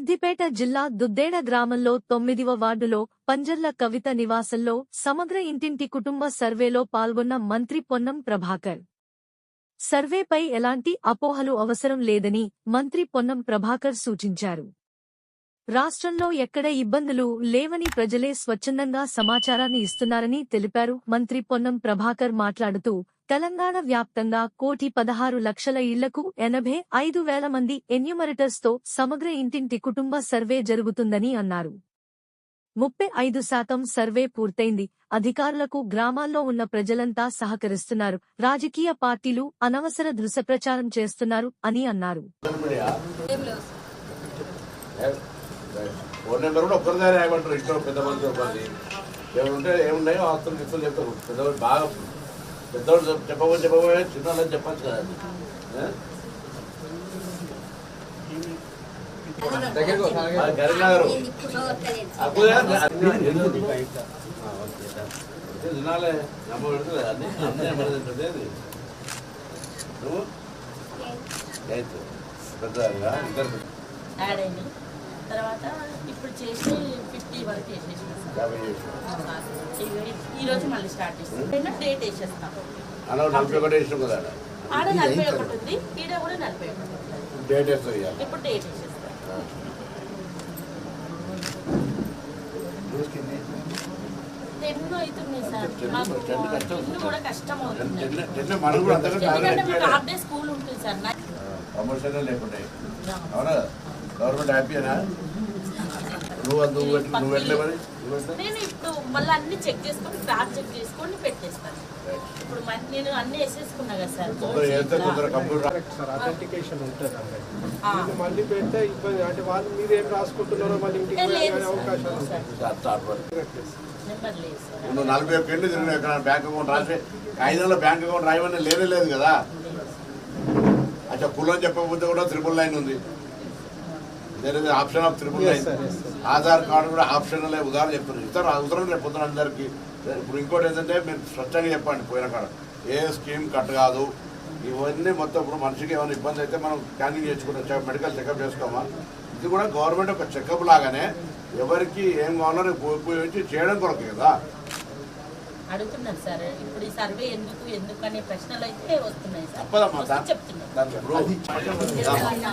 సిద్దిపేట జిల్లా దుద్దేడ గ్రామంలో తొమ్మిదివ వార్డులో పంజర్ల కవిత నివాసంలో సమగ్ర ఇంటింటి కుటుంబ సర్వేలో పాల్గొన్న మంత్రి పొన్నం ప్రభాకర్. సర్వేపై ఎలాంటి అపోహలు అవసరం లేదని మంత్రి పొన్నం ప్రభాకర్ సూచించారు. రాష్ట్రంలో ఎక్కడ ఇబ్బందులు లేవని ప్రజలే స్వచ్ఛందంగా సమాచారాన్ని ఇస్తున్నారని తెలిపారు మంత్రి పొన్నం ప్రభాకర్ మాట్లాడుతూ తెలంగాణ వ్యాప్తంగా కోటి పదహారు లక్షల ఇళ్ళకు ఎనభై ఐదు వేల మంది ఎన్యూమరిటర్స్తో సమగ్ర ఇంటింటి కుటుంబ సర్వే జరుగుతుందని అన్నారు. ముప్పై ఐదు శాతం సర్వే పూర్తయింది. అధికారులకు గ్రామాల్లో ఉన్న ప్రజలంతా సహకరిస్తున్నారు. రాజకీయ పార్టీలు అనవసర దృశ్యప్రచారం చేస్తున్నారు అని అన్నారు. నెంబర్ కూడా ఒక్కరిదారి రాయమంటారు ఇంట్లో పెద్ద మంది ఒకటి ఏముంటే ఏమున్నాయో ఆస్తులు గిస్తులు చెప్తారు. పెద్దవాడు బాగా పెద్దవాడు చెప్- చెప్పబోయి చెప్పబోయే చిన్నవాళ్ళని చెప్పచ్చు కదా తినాలే నమ్మ పెడుతుంది అన్ని అన్నీ నెంబర్ తింటుంది అది నువ్వు? పెద్దగా ఇద్దరు తర్వాత ఇప్పుడు చేసి ఫిఫ్టీ వరకు వేసేసాం యాభై చేసి. ఈ రోజు మళ్ళీ స్టార్ట్ చేస్తాం. డేట్ వేసేస్తాం. అలా నలభై ఒకటి వేసినాం కదా ఆడ. నలభై ఒకటి ఉంది. ఈడ కూడా నలభై ఒకటి ఉంది. డేట్. ఇప్పుడు డేట్ వేసేస్తాం. ఎన్నో అవుతున్నాయి సార్. మాకు టెన్ కూడా కష్టం. అవుతుంది ఎందుకంటే మాకు హాఫ్ డే స్కూల్ ఉంటుంది సార్. ప్రమోషన్ లేకుంటాయి అవునా? గవర్నమెంట్ హ్యాపీనా నువ్వు అంత నువ్వు ఎట్లా- నువ్వు ఎట్లే మరి? నువ్వు ఎట్లా? నేను ఇప్పుడు మళ్ళీ అన్ని చెక్ చేసుకొని క్రాస్ చెక్ చేసుకొని పెట్టేస్తాను. ఇప్పుడు మన- నేను అన్ని వేసేసుకున్నా కదా సార్ కొందరు వేస్తే కొందరు కంప్యూటర్ కరెక్ట్ సార్ అథెంటికేషన్ ఉంటుంది మళ్ళీ పెడితే ఇబ్బంది. అంటే వాళ్ళు మీరు ఏం రాసుకుంటున్నారో మళ్ళీ ఇంటికి అవకాశాలు నువ్వు నలభై ఒక్క ఏళ్ళు తిరిగిన బ్యాంక్ అకౌంట్ రాసి ఐదులో బ్యాంక్ అకౌంట్ రాయమని లేనే లేదు కదా. అచ్చా కులం చెప్పకపోతే కూడా త్రిపుల్ లైన్ ఉంది. There is option of triple line. Aadhaar card కూడా ఆప్షన్ ఉదాహరణ చెప్తున్నారు ఇతర రేపు పొద్దున అందరికి ఇప్పుడు ఇంకోటి ఏంటంటే మీరు స్పష్టంగా చెప్పండి పోయిన కాడ. ఏ స్కీమ్ కట్ కాదు. ఇవన్నీ మొత్తం ఇప్పుడు మనిషికి ఏమైనా ఇబ్బంది అయితే మనం స్కానింగ్ చేసుకుంటాం మెడికల్ చెకప్ చేసుకోమా? ఇది కూడా గవర్నమెంట్ ఒక చెకప్ లాగానే ఎవరికి ఏం కావాలో ఉపయోగించి చేయడం కొరకు కదా. అడుగుతున్నాను సార్ ఇప్పుడు ఈ సర్వే ఎందుకు ఎందుకు అనే ప్రశ్నలు అయితే వస్తున్నాయి సార్ తప్పదమ్మా వస్తే